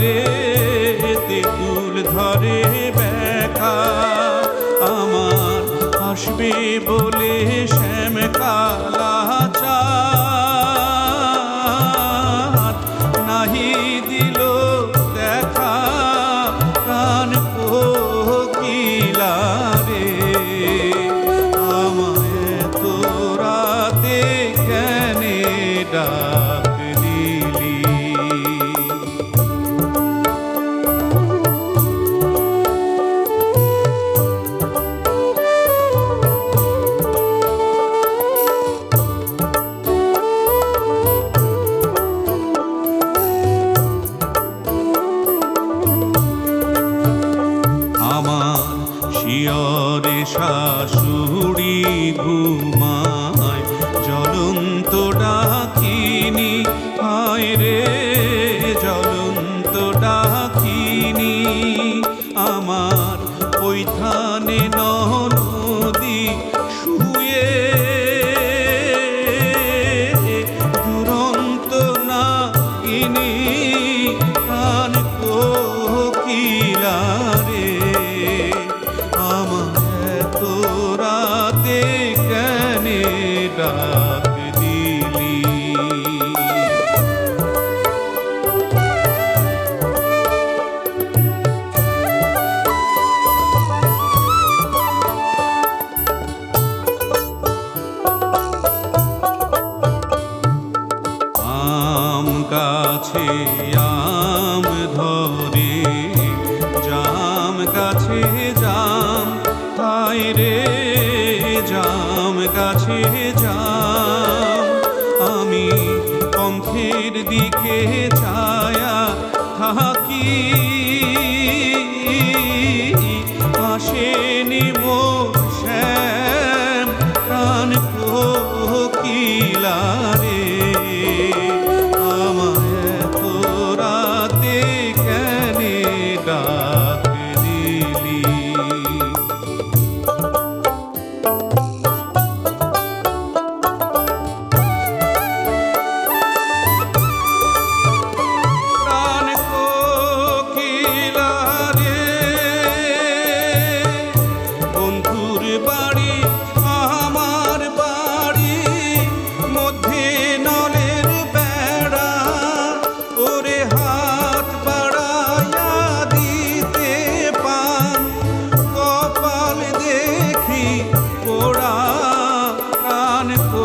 রে তেঁতুল ধরে। শিয়রে শাশুড়ি ঘুমায় জ্বলন্ত ডা রে জাম গাছে জাম, তাই রে জাম গাছে জাম। আমি কণ্ঠের দিকে ছায়া থাকি আসেনি মো শ্যাম, প্রাণ কোকিলার Telefone por